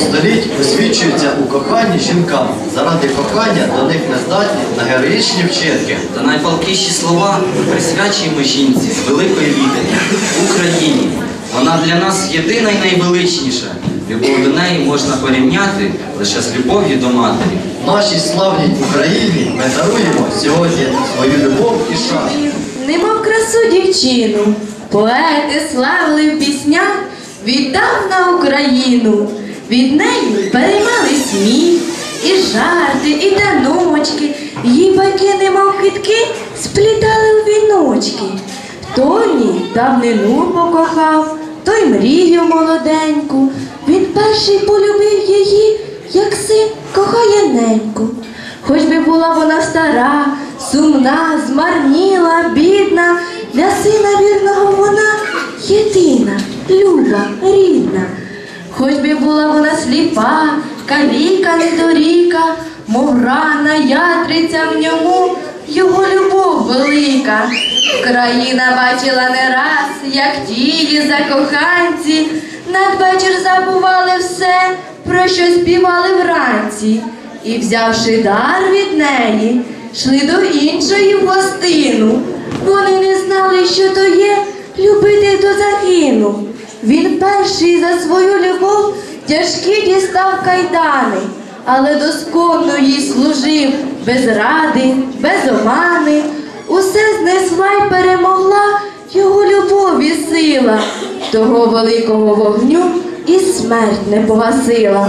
століть освічуються у коханні жінкам. Заради кохання до них не здатні на героїчні вчинки. Та найпалкіші слова ми присвячуємо жінці з великої літери Україні. Вона для нас єдина й найвеличніша. Любов до неї можна порівняти лише з любов'ю до матері. Нашій славній Україні ми даруємо сьогодні свою любов і шану. Немов красу дівчину, поети славили в піснях, віддав на Україну. Від неї переймали сміх, і жарти, і таночки, її байки, немов квітки, сплітали у віночки. В давнину покохав, той мрію молоденьку. Він перший полюбив її, як син кохає неньку. Хоч би була вона стара, сумна, змарніла, бідна, для сина вірного вона єдина, люба, рідна. Хоч би була вона сліпа, каліка недоріка, мов рана ятриця в ньому, його любов велика. Країна бачила не раз, як тії закоханці, надвечір забували все, про що співали вранці. І, взявши дар від неї, йшли до іншої в гостину. Вони не знали, що то є любити до загину. Він перший за свою любов тяжкі дістав кайдани, але досконно їй служив без ради, без омани. Усе знесла й перемогла його любов і сила. Того великого вогню і смерть не погасила.